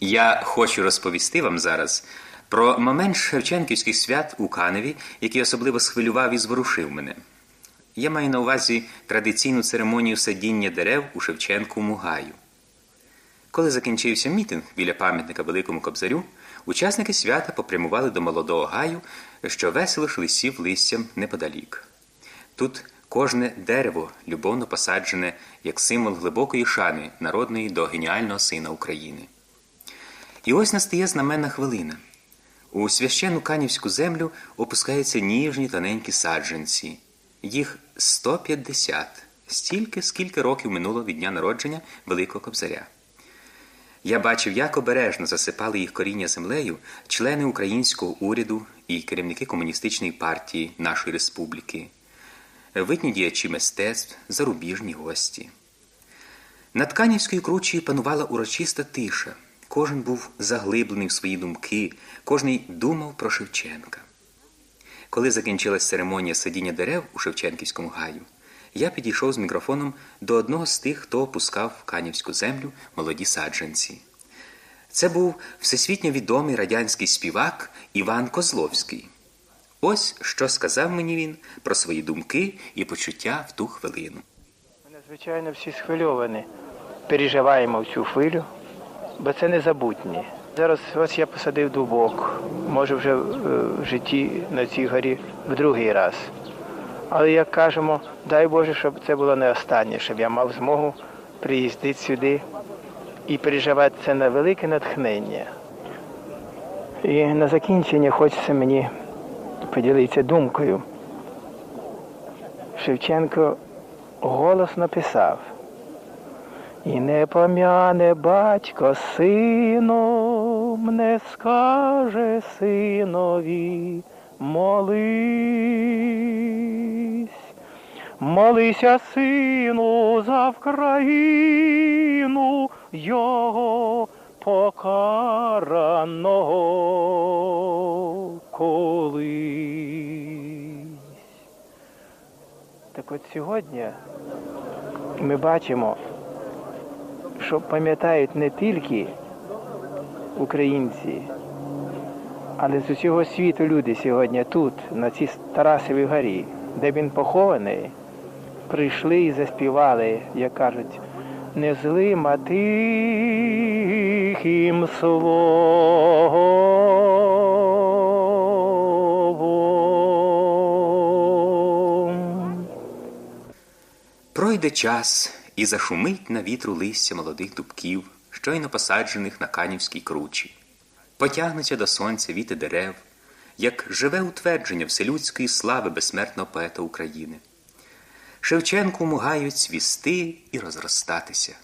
Я хочу розповісти вам зараз про момент Шевченківських свят у Каневі, який особливо схвилював і зворушив мене. Я маю на увазі традиційну церемонію садіння дерев у Шевченковому гаю. Коли закінчився мітинг біля пам'ятника Великому Кобзарю, учасники свята попрямували до молодого гаю, що весело шлисів листям неподалік. Тут кожне дерево любовно посаджене як символ глибокої шани народної до геніального сина України. І ось настає знаменна хвилина. У священну канівську землю опускаються ніжні тоненькі саджанці. Їх 150, стільки, скільки років минуло від дня народження Великого Кобзаря. Я бачив, як обережно засипали їх коріння землею члени українського уряду і керівники комуністичної партії нашої республіки, видні діячі мистецтв, зарубіжні гості. Над Канівською кручею панувала урочиста тиша. Кожен був заглиблений в свої думки, кожний думав про Шевченка. Коли закінчилась церемонія садіння дерев у Шевченківському гаю, я підійшов з мікрофоном до одного з тих, хто опускав в канівську землю молоді саджанці. Це був всесвітньо відомий радянський співак Іван Козловський. Ось що сказав мені він про свої думки і почуття в ту хвилину. Ми надзвичайно всі схвильовані. Переживаємо цю хвилю, бо це незабутнє. Зараз ось я посадив дубок, може вже е, в житті на цій горі в другий раз. Але як кажемо, дай Боже, щоб це було не останнє, щоб я мав змогу приїздити сюди і переживати це на велике натхнення. І на закінчення хочеться мені поділитися думкою. Шевченко голос написав. І не пом'яне батько сином, не скаже синові, молись. Молися, сину, за Вкраїну його покараного колись. Так от сьогодні ми бачимо, що пам'ятають не тільки українці, але з усього світу люди сьогодні тут, на цій Тарасовій горі, де він похований, прийшли і заспівали, як кажуть, не злим, а тихим словом. Пройде час і зашумить на вітру листя молодих дубків, щойно посаджених на канівській кручі. Потягнуться до сонця віти дерев, як живе утвердження вселюдської слави безсмертного поета України. Шевченку мугають цвісти і розростатися.